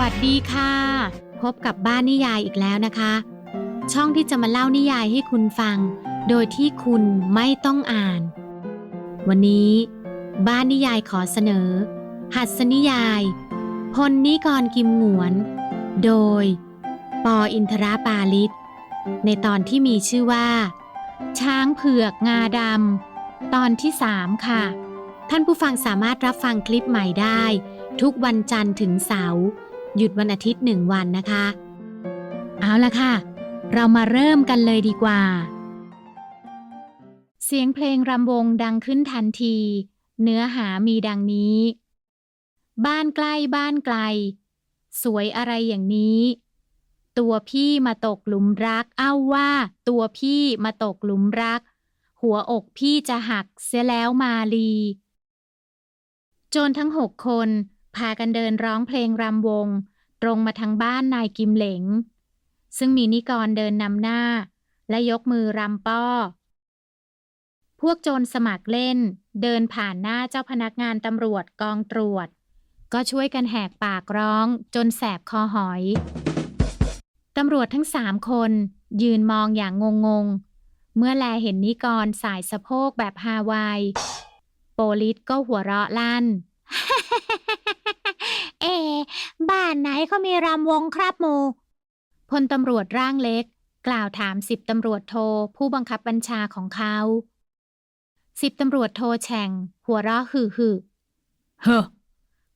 วัสดีค่ะ พบกับบ้านนิยายอีกแล้วนะคะ ช่องที่จะมาเล่านิยายให้คุณฟัง โดยที่คุณไม่ต้องอ่าน วันนี้ บ้านนิยายขอเสนอ หัสนิยาย พลนิกรกิมหงวน โดย ปออินทราปาลิศในตอนที่มีชื่อว่า ช้างเผือกงาดำตอนที่3ค่ะ ท่านผู้ฟังสามารถรับฟังคลิปใหม่ได้ทุกวันจันทร์ถึงเสาร์ หยุดวันอาทิตย์หนึ่งวันนะคะ เอาละค่ะ เรามาเริ่มกันเลยดีกว่า เสียงเพลงรำวงดังขึ้นทันที เนื้อหามีดังนี้ บ้านใกล้บ้านไกล สวยอะไรอย่างนี้ ตัวพี่มาตกหลุมรัก เอ้าว่า ตัวพี่มาตกหลุมรัก หัวอกพี่จะหักเสียแล้วมาลีโจรทั้งหกคน พากันเดินร้องเพลงรำวง ตรงมาทางบ้านนายกิมเหลง ซึ่งมีนิกรเดินนำหน้า และยกมือรำป้อ พวกโจรสมัครเล่น เดินผ่านหน้าเจ้าพนักงานตำรวจกองตรวจ ก็ช่วยกันแหกปากร้องจนแสบคอหอย ตำรวจทั้งสามคนยืนมองอย่างงงๆเมื่อแลเห็นนิกรสายสะโพกแบบฮาวาย โปลิสก็หัวเราะลั่น เอ บ้านไหนเขามีรำวงครับโมพลตำรวจร่างเล็ก กล่าวถามสิบตำรวจโทผู้บังคับบัญชาของเขาสิบตำรวจโทแฉ่ง หัวเราะฮือฮือเฮ้อ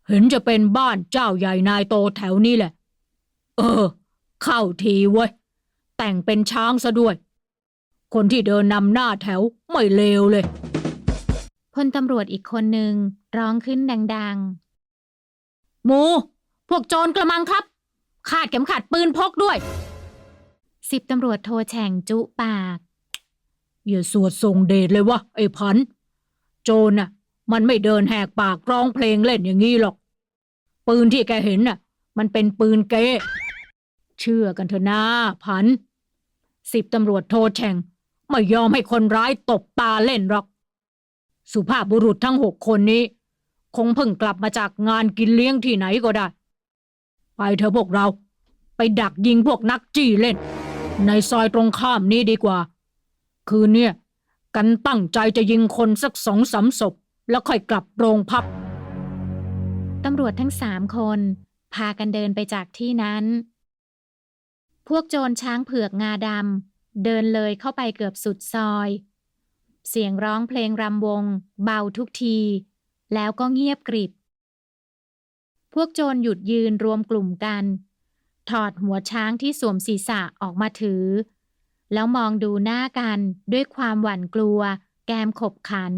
เห็นจะเป็นบ้านเจ้าใหญ่นายโตแถวนี้แหละ เออ เข้าทีเว้ย แต่งเป็นช้างซะด้วย คนที่เดินนำหน้าแถวไม่เลวเลยพลตำรวจอีกคนหนึ่งร้องขึ้นดัง หมู พวกโจรกระมังครับคาดเข็มขัดปืนพกด้วย สิบตำรวจโทแฉ่งจุปาก อย่าสวดส่งเดชเลยวะไอ้พัน โจรน่ะ มันไม่เดินแหกปากร้องเพลงเล่นอย่างนี้หรอก ปืนที่แกเห็นน่ะ มันเป็นปืนเก๊เชื่อกันเถอะนะพัน สิบตำรวจโทแฉ่งไม่ยอมให้คนร้ายตบตาเล่นหรอก สุภาพบุรุษทั้งหกคนนี้ คงเพิ่งกลับมาจากงานกินเลี้ยงที่ไหนก็ได้ ไปเถอะพวกเรา ไปดักยิงพวกนักจี้เล่น ในซอยตรงข้ามนี้ดีกว่า คืนเนี่ยกันตั้งใจจะยิงคนสักสองสามศพ แล้วค่อยกลับโรงพักตำรวจทั้งสามคน พากันเดินไปจากที่นั้น พวกโจรช้างเผือกงาดำเดินเลยเข้าไปเกือบสุดซอย เสียงร้องเพลงรำวง เบาทุกที แล้วก็เงียบกริบ พวกโจรหยุดยืนรวมกลุ่มกัน ถอดหัวช้างที่สวมศีรษะออกมาถือ แล้วมองดูหน้ากันด้วยความหวั่นกลัว แกมขบขัน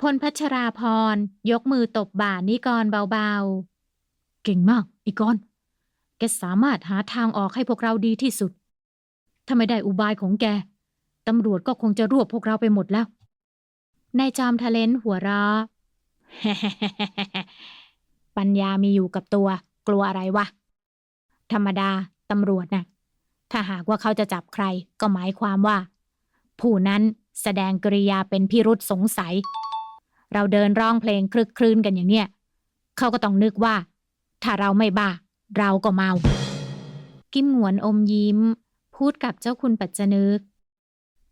พลพัชราพรยกมือตบบ่านิกรเบาๆ เก่งมากอีกอนแกสามารถหาทางออกให้พวกเราดีที่สุด ถ้าไม่ได้อุบายของแก ตำรวจก็คงจะรวบพวกเราไปหมดแล้ว นายจอมทะเลนหัวเราะปัญญามีอยู่กับตัว กลัวอะไรวะ ธรรมดาตำรวจน่ะ ถ้าหากว่าเขาจะจับใคร ก็หมายความว่า ผู้นั้นแสดงกริยาเป็นพิรุษสงสัย เราเดินร้องเพลงคลึกครื้นกันอย่างเนี้ยเขาก็ต้องนึกว่า ถ้าเราไม่บ้า เราก็เมา กิมหงวนอมยิ้ม พูดกับเจ้าคุณปัจจนึก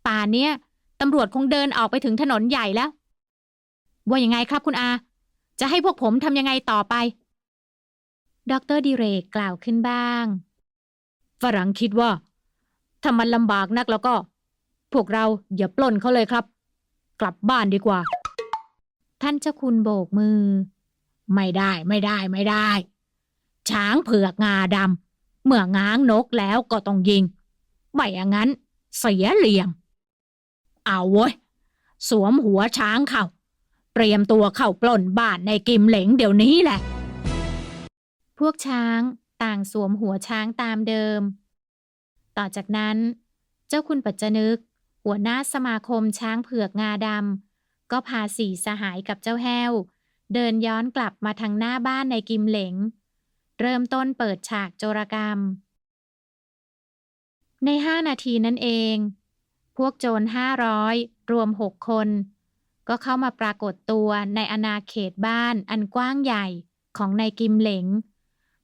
ป่าเนี้ย ตำรวจคงเดินออกไปถึงถนนใหญ่แล้ว ว่ายังไงครับคุณอา จะให้พวกผมทำยังไงต่อไปดอกเตอรดิเรกกล่าวขึ้นบ้าง ฝรั่งคิดว่า ถ้ามันลำบากนักแล้วก็ พวกเราอย่าปล้นเขาเลยครับ กลับบ้านดีกว่า ท่านเจ้าคุณโบกมือ ไม่ได้ไม่ได้ไม่ได้ ช้างเผือกงาดำเมื่อง้างนกแล้วก็ต้องยิง ไม่อย่างนั้น เสียเหลี่ยม เอาเว้ย สวมหัวช้างเข้า เตรียมตัวเข้าปล้นบ้านในกิมเหลงเดี๋ยวนี้แหละ พวกช้างต่างสวมหัวช้างตามเดิม ต่อจากนั้น เจ้าคุณปัจจนึก หัวหน้าสมาคมช้างเผือกงาดำก็พาสี่สหายกับเจ้าแห้ว เดินย้อนกลับมาทางหน้าบ้านในกิมเหลง เริ่มต้นเปิดฉากโจรกรรม ในห้านาทีนั่นเอง พวกโจรห้าร้อยรวมหกคน ก็เข้ามาปรากฏตัวในอาณาเขตบ้านอันกว้างใหญ่ของนายกิมเหลง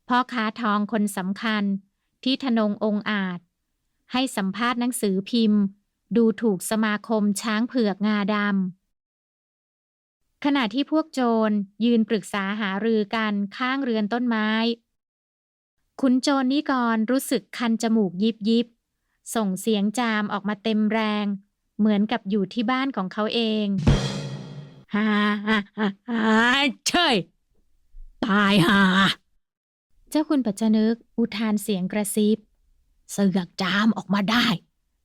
พ่อค้าทองคนสำคัญที่ทนงองอาจ ให้สัมภาษณ์หนังสือพิมพ์ ดูถูกสมาคมช้างเผือกงาดำขณะที่พวกโจรยืนปรึกษาหารือกันข้างเรือนต้นไม้ ขุนโจรนิกรรู้สึกคันจมูกยิบยิบ ส่งเสียงจามออกมาเต็มแรง เหมือนกับอยู่ที่บ้านของเขาเองฮ่าฮ่าฮ่าฮ่าเชยตายห่าเจ้าคุณปัจจนึกอุทานเสียงกระซิบ เสือกจามออกมาได้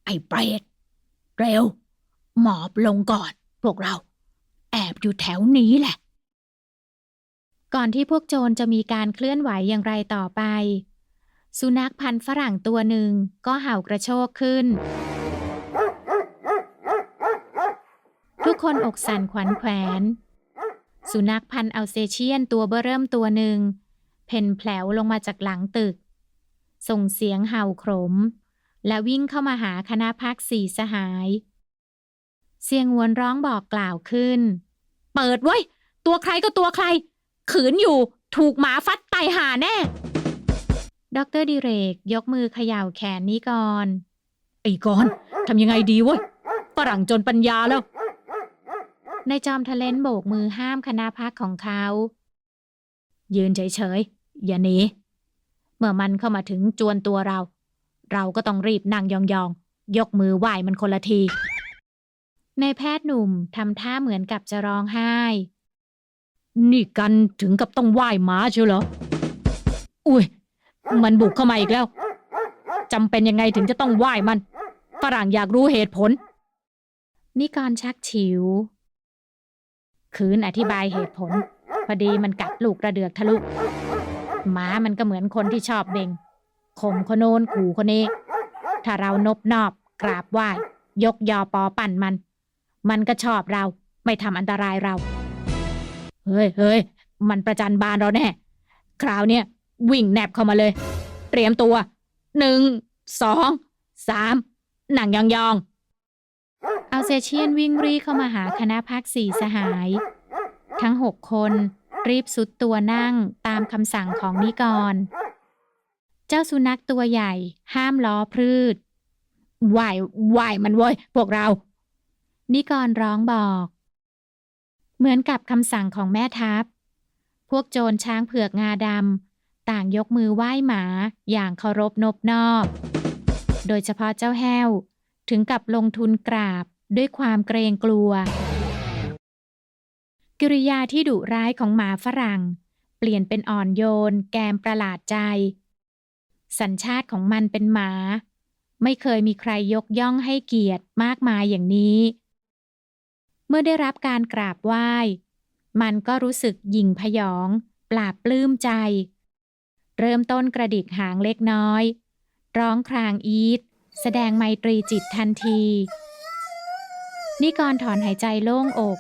ไอ้เปรตเร็ว หมอบลงก่อน พวกเรา แอบอยู่แถวนี้แหละ ก่อนที่พวกโจรจะมีการเคลื่อนไหวอย่างไรต่อไป สุนัขพันธุ์ฝรั่งตัวหนึ่งก็เห่ากระโชกขึ้น ทุกคนอกสั่นขวัญแขวน สุนัขพันธุ์อัลเซเชียนตัวเบ้อเริ่มตัวหนึ่งเพ่นแผลวลงมาจากหลังตึก ส่งเสียงเห่าโขรมและวิ่งเข้ามาหาคณะพักสี่สหาย เสียงวนร้องบอกกล่าวขึ้น เปิดไว้ตัวใครก็ตัวใคร ขืนอยู่ถูกหมาฟัดไตายหาแน่ ดอกเตอรดิเรก ยกมือเขย่าแขนนิกร ไอ้กอนทำยังไงดีเว้ยฝรั่งจนปัญญาแล้วในจอมทะเลนโบกมือห้ามคณะพักของเขา ยืนเฉยๆ อย่าหนี เมื่อมันเข้ามาถึงจวนตัวเรา เราก็ต้องรีบนั่งยองๆ ยกมือไหว้มันคนละทีในายแพทย์หนุ่มทำท่าเหมือนกับจะร้องไห้ นี่กันถึงกับต้องไหว้หมาเชียวเหรอ อุ้ย มันบุกเข้ามาอีกแล้วจำเป็นยังไงถึงจะต้องไหว้มัน ฝรั่งอยากรู้เหตุผล นิกรชักฉิว คืนอธิบายเหตุผล พอดีมันกัดลูกกระเดือกทะลุหมามันก็เหมือนคนที่ชอบเบ่งข่มคนโน้นขู่คนนี้ ถ้าเรานบนอบ กราบไหว้ ยกยอปอปั่นมัน มันก็ชอบเรา ไม่ทำอันตรายเรา เฮ้ยเฮ้ยมันประจันบานเราแน่ คราวเนี้ย วิ่งแนบเข้ามาเลย เตรียมตัวหนึ่งสองสามหนังยองยองอัลเซเชียนวิ่งรีเข้ามาหาคณะพักสี่สหาย ทั้งหกคนรีบสุดตัวนั่งตามคำสั่งของนิกร เจ้าสุนัขตัวใหญ่ ห้ามล้อพรืดไหวไหวมันเว้ยพวกเรา นิกรร้องบอก เหมือนกับคำสั่งของแม่ทัพ พวกโจรช้างเผือกงาดำ ต่างยกมือไหว้หมาอย่างเคารพนบนอบ โดยเฉพาะเจ้าแห้ว ถึงกับลงทุนกราบด้วยความเกรงกลัว กิริยาที่ดุร้ายของหมาฝรั่ง เปลี่ยนเป็นอ่อนโยน แกมประหลาดใจ สัญชาติของมันเป็นหมา ไม่เคยมีใครยกย่องให้เกียรติมากมายอย่างนี้ เมื่อได้รับการกราบไหว้ มันก็รู้สึกหยิ่งพยองปราบปลื้มใจ เริ่มต้นกระดิกหางเล็กน้อย ร้องครางอีดแสดงไมตรีจิตทันที นิกรถอนหายใจโล่งอก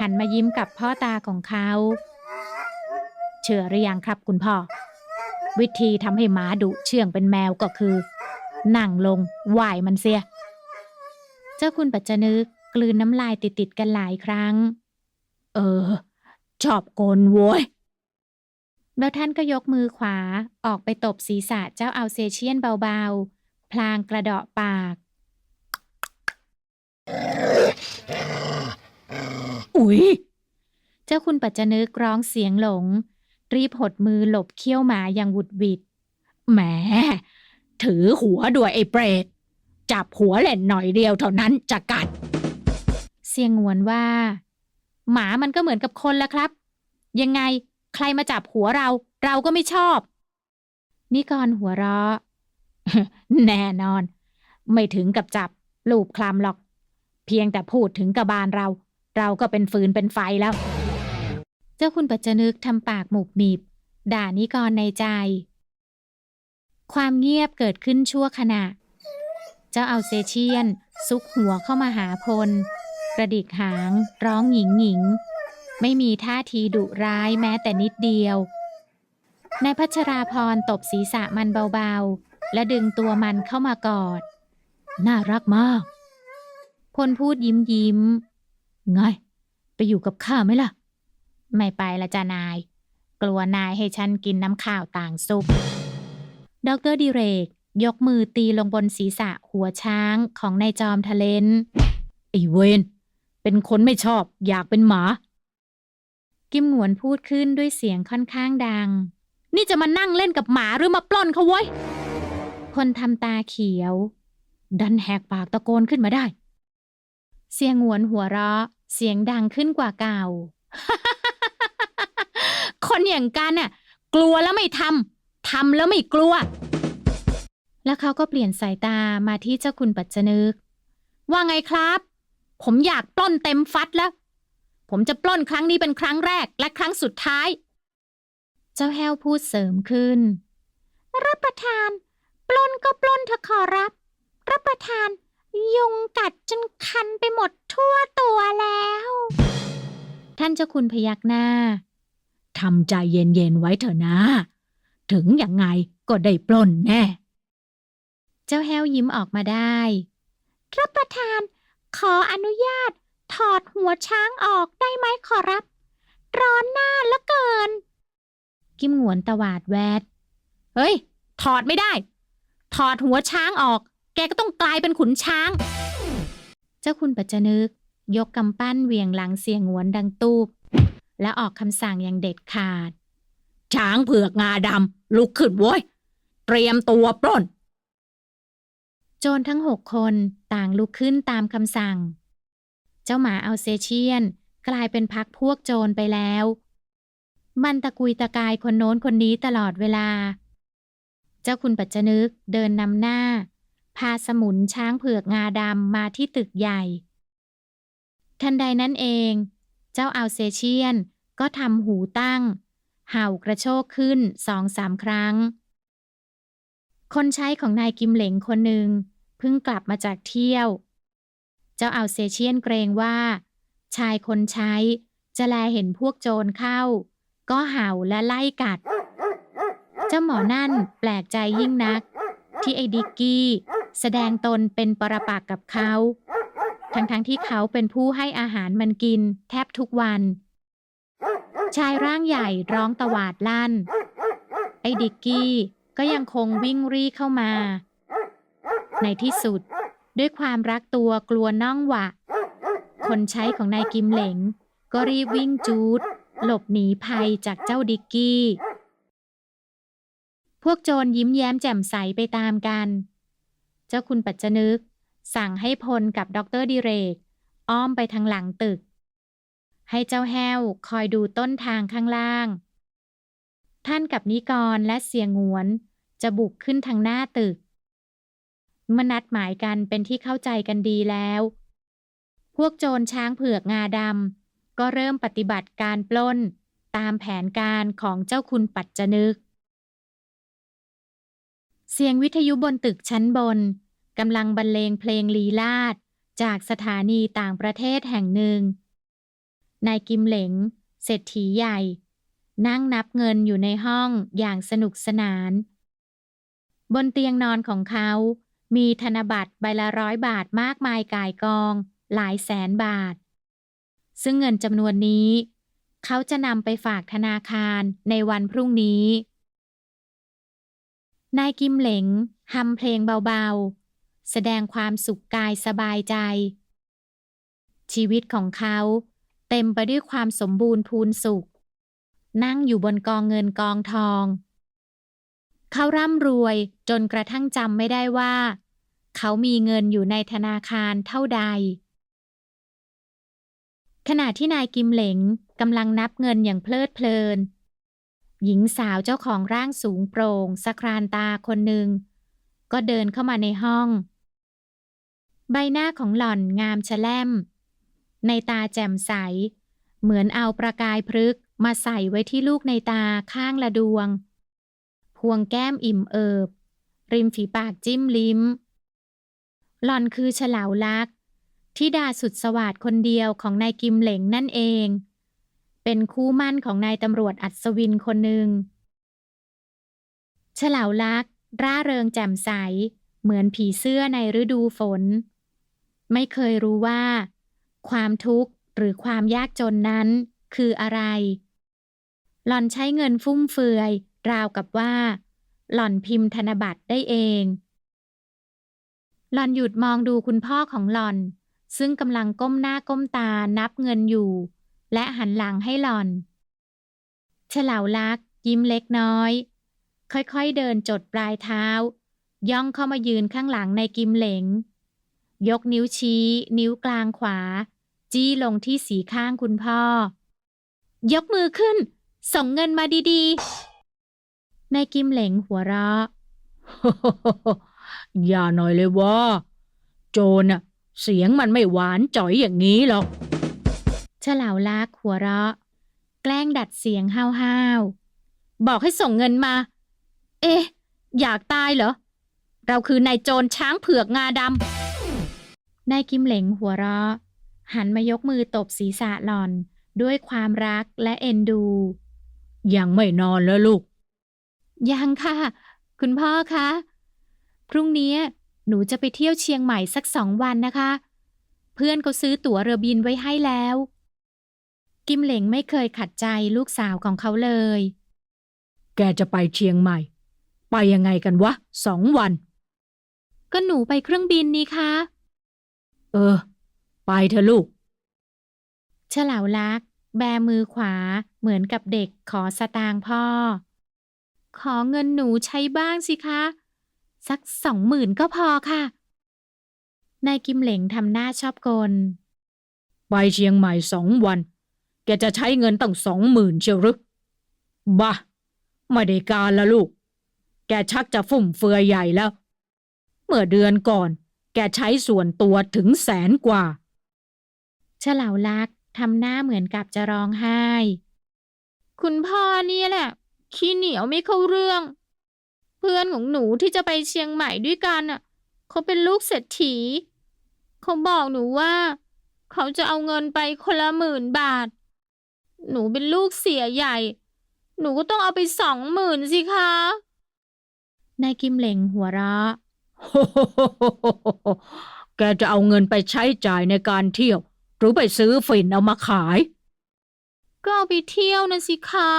หันมายิ้มกับพ่อตาของเขา เชื่อหรือยังครับคุณพ่อ วิธีทำให้หมาดุเชื่องเป็นแมวก็คือ นั่งลงไหวมันเสีย เจ้าคุณปัจจนึกกลืนน้ำลายติดๆกันหลายครั้ง เออ ชอบโกนโว้ย แล้วท่านก็ยกมือขวาออกไปตบศีรษะเจ้าอัลเซเชียนเบาๆ พลางกระเดาะปาก อุ๊ย เจ้าคุณปัจจนึกร้องเสียงหลง รีบหดมือหลบเขี้ยวหมาอย่างหวุดหวิด แหม ถือหัวด้วยไอ้เปรต จับหัวเล่นหน่อยเดียวเท่านั้นจะกัด เสียงหวนว่า หมามันก็เหมือนกับคนละครับ ยังไง ใครมาจับหัวเรา เราก็ไม่ชอบ นิกรหัวเราะ แน่นอน ไม่ถึงกับจับ ลูบคลำหรอก เพียงแต่พูดถึงกระบาลเรา เราก็เป็นฟืนเป็นไฟแล้ว เจ้าคุณปัจจนึกทำปากหมุบหมิบด่านิกรในใจ ความเงียบเกิดขึ้นชั่วขณะ เจ้าเอัลเซเชียน ซุกหัวเข้ามาหาพลกระดิกหาง ร้องหญิงหญิง ไม่มีท่าทีดุร้ายแม้แต่นิดเดียวนายพัชราพรตบศีรษะมันเบาๆ และดึงตัวมันเข้ามากอด น่ารักมาก พลพูดยิ้มยิ้ม ไง ไปอยู่กับข้าไหมล่ะ ไม่ไปละจ้านาย กลัวนายให้ฉันกินน้ำข้าวต่างซุปดอกเตอรดิเรก ยกมือตีลงบนศีรษะหัวช้างของนายจอมทะเลนไอเวน เป็นคนไม่ชอบอยากเป็นหมา กิมหงวนพูดขึ้นด้วยเสียงค่อนข้างดัง นี่จะมานั่งเล่นกับหมาหรือมาปล้นเขาไว้ยคนทำตาเขียว ดันแหกปากตะโกนขึ้นมาได้ เสียงหวนหัวเราะ เสียงดังขึ้นกว่าเก่า คนอย่างกันน่ะ กลัวแล้วไม่ทำทำแล้วไม่กลัว แล้วเขาก็เปลี่ยนสายตามาที่เจ้าคุณปัจจนึก ว่าไงครับ ผมอยากปล้นเต็มฟัดแล้ว ผมจะปล้นครั้งนี้เป็นครั้งแรกและครั้งสุดท้าย เจ้าแห้วพูดเสริมขึ้น รับประทาน ปล้นก็ปล้นเถอะขอรับ รับประทาน ยุงกัดจนคันไปหมดทั่วตัวแล้ว ท่านเจ้าคุณพยักหน้าทำใจเย็นๆไว้เถอะนะ ถึงอย่างไงก็ได้ปล้นแน่ เจ้าแห้วยิ้มออกมาได้ รับประทาน ขออนุญาต ถอดหัวช้างออกได้ไหมขอรับ ร้อนหน้าลือเกิน กิมหงวนตวาดแวด เฮ้ย ถอดไม่ได้ ถอดหัวช้างออก แกก็ต้องกลายเป็นขุนช้าง เจ้าคุณปัจจนึก ยกกำปั้นเวียงหลังเสียงหวนดังตูบ และออกคำสั่งอย่างเด็ดขาด ช้างเผือกงาดำลุกขึ้นโว้ย เตรียมตัวปล้น โจรทั้งหกคนต่างลุกขึ้นตามคำสั่ง เจ้าหมาอัลเซเชียน กลายเป็นพักพวกโจรไปแล้ว มันตะกุยตะกายคนโน้นคนนี้ตลอดเวลา เจ้าคุณปัจจนึกเดินนำหน้า พาสมุนช้างเผือกงาดำมาที่ตึกใหญ่ ทันใดนั้นเอง เจ้าอัลเซเชียนก็ทำหูตั้ง เห่ากระโชกขึ้นสองสามครั้ง คนใช้ของนายกิมเหลงคนหนึ่งเพิ่งกลับมาจากเที่ยว เจ้าอัลเซเชียนเกรงว่า ชายคนใช้ จะแลเห็นพวกโจรเข้า ก็เห่าและไล่กัด เจ้าหมอนั่นแปลกใจยิ่งนัก ที่ไอ้ดิกกี้ แสดงตนเป็นปรปักษ์กับเขา ทั้งๆทที่เขาเป็นผู้ให้อาหารมันกินแทบทุกวัน ชายร่างใหญ่ร้องตวาดลั่น ไอ้ดิกกี้ก็ยังคงวิ่งรีเข้ามา ในที่สุด ด้วยความรักตัวกลัวน่องหวะ คนใช้ของนายกิมเหลง ก็รีบวิ่งจูด หลบหนีภัยจากเจ้าดิกกี้ พวกโจรยิ้มแย้มแจ่มใสไปตามกัน เจ้าคุณปัจจนึก สั่งให้พลกับด็อกเตอร์ดิเรก อ้อมไปทางหลังตึก ให้เจ้าแห้วคอยดูต้นทางข้างล่าง ท่านกับนิกรและเสียงหวนจะบุกขึ้นทางหน้าตึก เมื่อนัดหมายกันเป็นที่เข้าใจกันดีแล้ว พวกโจรช้างเผือกงาดำก็เริ่มปฏิบัติการปล้น ตามแผนการของเจ้าคุณปัจจนึก เสียงวิทยุบนตึกชั้นบนกำลังบรรเลงเพลงลีลาด จากสถานีต่างประเทศแห่งหนึ่ง นายกิมเหลงเศรษฐีใหญ่ นั่งนับเงินอยู่ในห้องอย่างสนุกสนาน บนเตียงนอนของเขา มีธนบัตรใบละร้อยบาทมากมายกายกอง หลายแสนบาท ซึ่งเงินจำนวนนี้ เขาจะนำไปฝากธนาคารในวันพรุ่งนี้ นายกิมเหลงฮัมเพลงเบาๆ แสดงความสุขกายสบายใจ ชีวิตของเขาเต็มไปด้วยความสมบูรณ์พูนสุข นั่งอยู่บนกองเงินกองทอง เขาร่ำรวยจนกระทั่งจำไม่ได้ว่า เขามีเงินอยู่ในธนาคารเท่าใด ขณะที่นายกิมเหลงกำลังนับเงินอย่างเพลิดเพลิน หญิงสาวเจ้าของร่างสูงโปร่งสครานตาคนหนึ่ง ก็เดินเข้ามาในห้อง ใบหน้าของหล่อนงามชะแล่ม ในตาแจ่มใส เหมือนเอาประกายพฤกมาใส่ไว้ที่ลูกในตาข้างละดวง พวงแก้มอิ่มเอิบ ริมฝีปากจิ้มลิ้ม หล่อนคือเฉลาวลักษณ์ธิดาสุดสวัสดคนเดียวของนายกิมเหลงนั่นเอง เป็นคู่มั่นของนายตำรวจอัศวินคนหนึ่งเฉลาวลักษ์ร่าเริงแจ่มใส เหมือนผีเสื้อในฤดูฝน ไม่เคยรู้ว่า ความทุกข์หรือความยากจนนั้นคืออะไร หล่อนใช้เงินฟุ่มเฟือย ราวกับว่า หล่อนพิมพ์ธนบัตรได้เอง หล่อนหยุดมองดูคุณพ่อของหล่อน ซึ่งกำลังก้มหน้าก้มตานับเงินอยู่ และหันหลังให้หล่อนเฉลาวลักษณ์ยิ้มเล็กน้อย ค่อยๆเดินจดปลายเท้า ย่องเข้ามายืนข้างหลังในกิมเหลง ยกนิ้วชี้ นิ้วกลางขวา จี้ลงที่สีข้างคุณพ่อ ยกมือขึ้น ส่งเงินมาดีๆ ในกิมเหลงหัวเราะอย่าหน่อยเลยว่า โจรน่ะ เสียงมันไม่หวานจ่อยอย่างนี้หรอกเฉลาวลักษณ์หัวเราะ แกล้งดัดเสียงห้าวๆบอกให้ส่งเงินมา เอ๊ะ อยากตายเหรอ เราคือนายโจรช้างเผือกงาดำนายกิมเหลงหัวเราะ หันมายกมือตบศีรษะหล่อน ด้วยความรักและเอ็นดู ยังไม่นอนแล้วลูก ยังค่ะ คุณพ่อคะ พรุ่งนี้หนูจะไปเที่ยวเชียงใหม่สักสองวันนะคะ เพื่อนเขาซื้อตั๋วเรือบินไว้ให้แล้ว กิมเหลงไม่เคยขัดใจลูกสาวของเขาเลย แกจะไปเชียงใหม่ ไปยังไงกันวะสองวัน ก็หนูไปเครื่องบินนี่คะเออ ไปเถอะลูก เฉลาวลักษณ์แบมือขวาเหมือนกับเด็กขอสตางค์พ่อ ขอเงินหนูใช้บ้างสิคะ สักสองหมื่นก็พอค่ะ นายกิมเหลงทำหน้าชอบกล ไปเชียงใหม่สองวัน แกจะใช้เงินตั้งสองหมื่นเชียวหรือบ้าไม่ได้การละลูก แกชักจะฟุ่มเฟือยใหญ่แล้ว เมื่อเดือนก่อน แกใช้ส่วนตัวถึงแสนกว่าเฉลาวลักษณ์ทำหน้าเหมือนกับจะร้องไห้ คุณพ่อนี่แหละ ขี้เหนียวไม่เข้าเรื่อง เพื่อนของหนูที่จะไปเชียงใหม่ด้วยกันอะ เขาเป็นลูกเศรษฐี เขาบอกหนูว่า เขาจะเอาเงินไปคนละหมื่นบาท หนูเป็นลูกเสียใหญ่ หนูก็ต้องเอาไปสองหมื่นสิคะนายกิมเหลงหัวเราะแกจะเอาเงินไปใช้จ่ายในการเที่ยว หรือไปซื้อฝิ่นเอามาขาย ก็เอาไปเที่ยวนะสิคะ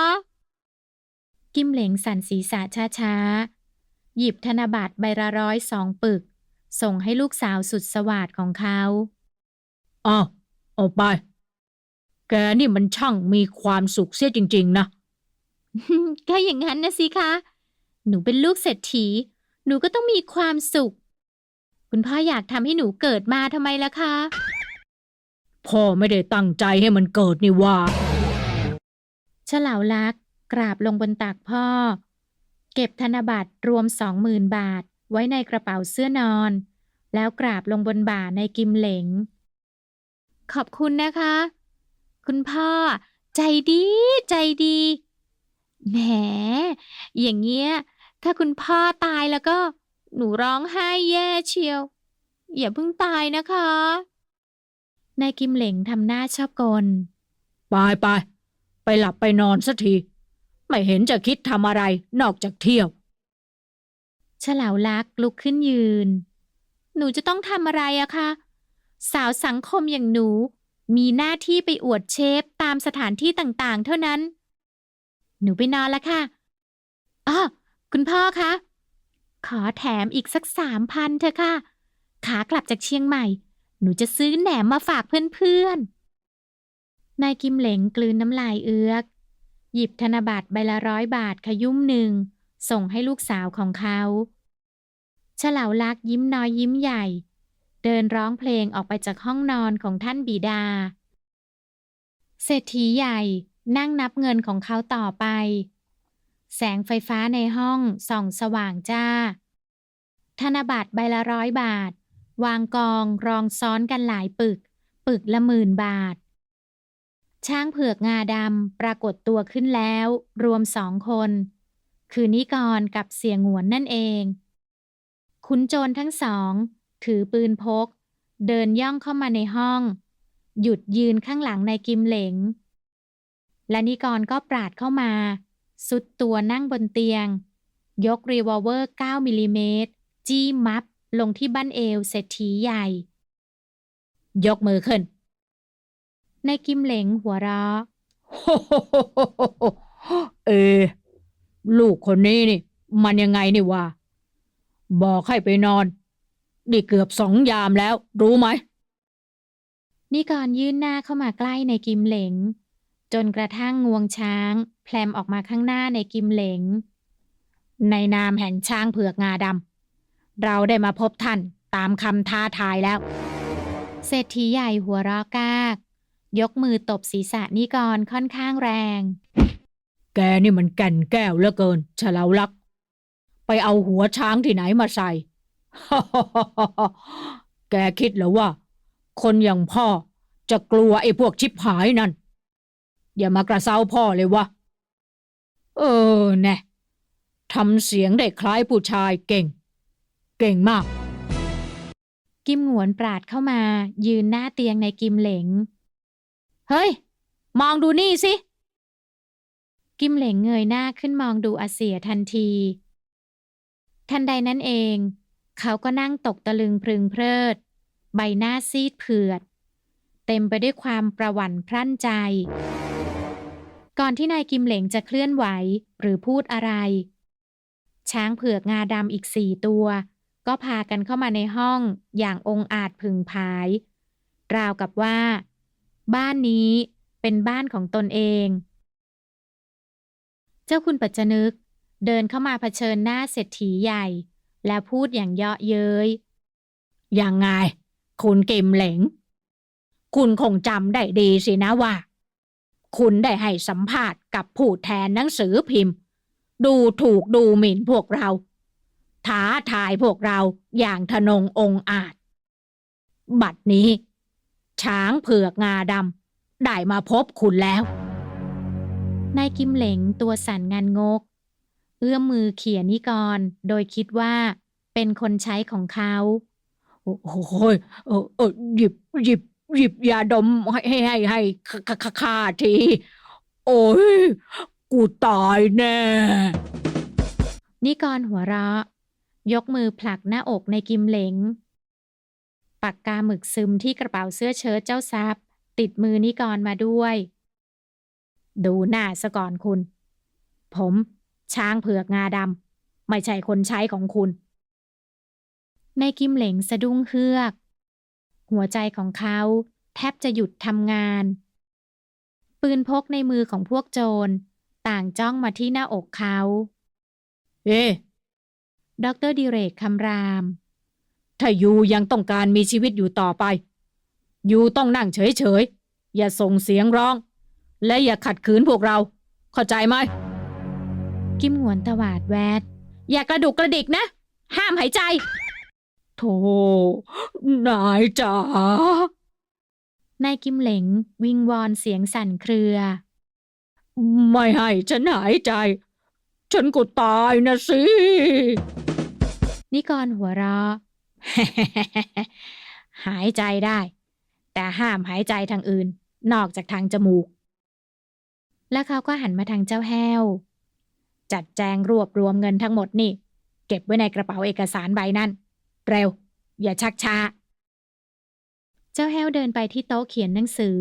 กิมเหลงสั่นศีรษะช้าๆ หยิบธนบัตรใบละร้อยสองปึก ส่งให้ลูกสาวสุดสวาดของเขาอ้าวเอาไป แกนี่มันช่างมีความสุขเสียจริง ๆ นะ ก็อย่างนั้นนะสิคะ หนูเป็นลูกเศรษฐี หนูก็ต้องมีความสุข คุณพ่ออยากทำให้หนูเกิดมาทำไมล่ะคะ พ่อไม่ได้ตั้งใจให้มันเกิดนี่ว่า เฉลาวลักษณ์ กราบลงบนตักพ่อ เก็บธนบัตรรวมสองหมื่นบาทไว้ในกระเป๋าเสื้อนอน แล้วกราบลงบนบ่าในกิมเหลง ขอบคุณนะคะ คุณพ่อ ใจดีใจดี แหม อย่างเงี้ย ถ้าคุณพ่อตายแล้วก็ หนูร้องไห้แย่เชียว อย่าเพิ่งตายนะคะนายกิมเหลงทำหน้าชอบกล ไปไป ไปหลับไปนอนสักที ไม่เห็นจะคิดทำอะไรนอกจากเที่ยวเฉลาวลักษ์ลุกขึ้นยืน หนูจะต้องทำอะไรอะคะ สาวสังคมอย่างหนู มีหน้าที่ไปอวดเชฟตามสถานที่ต่างๆ เท่านั้น หนูไปนอนแล้วค่ะอ้อคุณพ่อคะ ขอแถมอีกสักสามพันเถอะค่ะ ขากลับจากเชียงใหม่ หนูจะซื้อแหนมมาฝากเพื่อนๆนายกิมเหลงกลืนน้ำลายเอือก หยิบธนบัตรใบละร้อยบาทขยุ่มหนึ่ง ส่งให้ลูกสาวของเขาเฉลาลักษ์ยิ้มน้อยยิ้มใหญ่ เดินร้องเพลงออกไปจากห้องนอนของท่านบิดา เศรษฐีใหญ่นั่งนับเงินของเขาต่อไป แสงไฟฟ้าในห้องส่องสว่างจ้า ธนบัตรใบละร้อยบาท วางกองรองซ้อนกันหลายปึก ปึกละหมื่นบาท ช้างเผือกงาดำปรากฏตัวขึ้นแล้ว รวมสองคน คือนิกรกับเสียงหวนนั่นเอง ขุนโจรทั้งสอง ถือปืนพก เดินย่องเข้ามาในห้อง หยุดยืนข้างหลังนายกิมเหลง และนิกรก็ปราดเข้ามา สุดตัวนั่งบนเตียง ยกรีวอลเวอร์ 9 มิลลิเมตร จี้มับลงที่บั้นเอวเศรษฐีใหญ่ ยกมือขึ้น นายกิมเหลงหัวเราะเอ ลูกคนนี้นี่ มันยังไงนี่วะบอกให้ไปนอน นี่เกือบสองยามแล้ว รู้ไหมนิกรยื่นหน้าเข้ามาใกล้ในกิมเหลง จนกระทั่งงวงช้าง แพลมออกมาข้างหน้าในกิมเหลง ในนามแห่งช้างเผือกงาดำเราได้มาพบท่านตามคำท้าทายแล้ว เศรษฐีใหญ่หัวเราะกาก ยกมือตบศีรษะนิกรค่อนข้างแรง แกนี่มันแก่นแก้วเหลือเกินฉลาวลักษณ์ไปเอาหัวช้างที่ไหนมาใส่ แกคิดเหรอว่า คนอย่างพ่อจะกลัวไอ้พวกชิบหายนั่น อย่ามากระเซ้าพ่อเลยวะ เออแน่ทำเสียงได้คล้ายผู้ชายเก่ง เก่งมาก กิมหงวนปราดเข้ามา ยืนหน้าเตียงในกิมเหลง เฮ้ย มองดูนี่สิ กิมเหลงเงยหน้าขึ้นมองดูอาเสียทันที ทันใดนั้นเอง เขาก็นั่งตกตะลึงพรึงเพริด ใบหน้าซีดเผือด เต็มไปด้วยความประหวั่นพรั่นใจ ก่อนที่นายกิมเหลงจะเคลื่อนไหวหรือพูดอะไร ช้างเผือกงาดำอีกสี่ตัว ก็พากันเข้ามาในห้องอย่างองอาจผึ่งผาย ราวกับว่า บ้านนี้เป็นบ้านของตนเอง เจ้าคุณปัจจนึก เดินเข้ามาเผชิญหน้าเศรษฐีใหญ่ แล้วพูดอย่างเยาะเย้ย ยังไง คุณเกมเหลง คุณคงจำได้ดีสินะว่า คุณได้ให้สัมภาษณ์กับผู้แทนหนังสือพิมพ์ ดูถูกดูหมิ่นพวกเรา ท้าทายพวกเราอย่างทนงองอาจ บัดนี้ ช้างเผือกงาดำได้มาพบคุณแล้วนายกิมเหลงตัวสั่นงันงก เอื้อมมือเขี่ยนิกร โดยคิดว่า เป็นคนใช้ของเขา โอ้โหยเออเออหยิบหยิบหยิบยาดมให้ให้ให้ให้ขขขข้าที โอ้ยกูตายแน่ นิกรหัวเราะ ยกมือผลักหน้าอกในกิมเหลง ปากกาหมึกซึมที่กระเป๋าเสื้อเชิ้ตเจ้าทรัพย์ ติดมือนิกรมาด้วย ดูหน้าซะก่อนคุณ ผม ช้างเผือกงาดำไม่ใช่คนใช้ของคุณในกิมเหลงสะดุ้งเฮือก หัวใจของเขาแทบจะหยุดทำงาน ปืนพกในมือของพวกโจร ต่างจ้องมาที่หน้าอกเขา เอ๊ะดอกเตอรดิเรกคำราม ถ้ายูยังต้องการมีชีวิตอยู่ต่อไป ยูต้องนั่งเฉยๆ อย่าส่งเสียงร้อง และอย่าขัดขืนพวกเรา เข้าใจไหม กิมหงวนตวาดแวด อย่ากระดุกกระดิกนะ ห้ามหายใจ โธ่นายจ๋านายกิมเหลงวิงวอนเสียงสั่นเครือ ไม่ให้ฉันหายใจ ฉันก็ตายนะสิ นิกรหัวเราะ หายใจได้ แต่ห้ามหายใจทางอื่น นอกจากทางจมูก แล้วเขาก็หันมาทางเจ้าแห้ว จัดแจงรวบรวมเงินทั้งหมดนี่ เก็บไว้ในกระเป๋าเอกสารใบนั้นเร็ว อย่าชักช้า เจ้าแห้วเดินไปที่โต๊ะเขียนหนังสือ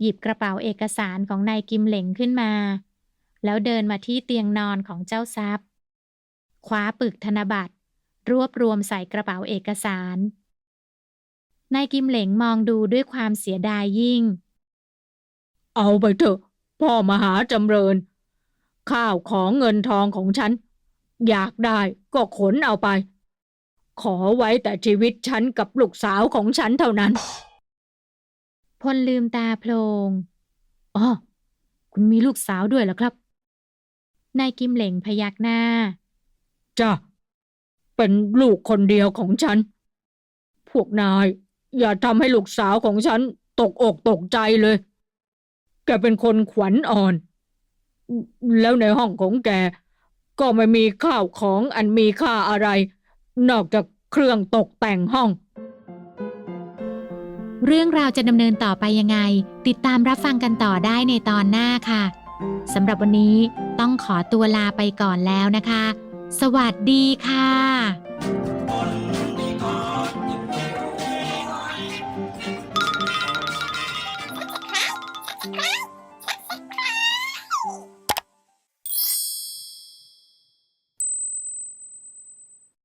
หยิบกระเป๋าเอกสารของนายกิมเหลงขึ้นมา แล้วเดินมาที่เตียงนอนของเจ้าทรัพย์คว้าปึกธนบัตร รวบรวมใส่กระเป๋าเอกสาร นายกิมเหลงมองดูด้วยความเสียดายยิ่ง เอาไปเถอะ พ่อมหาจำเริญ ข้าวของเงินทองของฉัน อยากได้ก็ขนเอาไป ขอไว้แต่ชีวิตฉันกับลูกสาวของฉันเท่านั้น พลลืมตาโพลงอ๋อคุณมีลูกสาวด้วยเหรอครับนายกิมเหลงพยักหน้า จ้ะ เป็นลูกคนเดียวของฉัน พวกนายอย่าทำให้ลูกสาวของฉันตกอกตกใจเลย แกเป็นคนขวัญอ่อน แล้วในห้องของแก ก็ไม่มีข้าวของอันมีค่าอะไร นอกจากเครื่องตกแต่งห้อง เรื่องราวจะดำเนินต่อไปยังไง ติดตามรับฟังกันต่อได้ในตอนหน้าค่ะสำหรับวันนี้ต้องขอตัวลาไปก่อนแล้วนะคะ สวัสดีค่ะ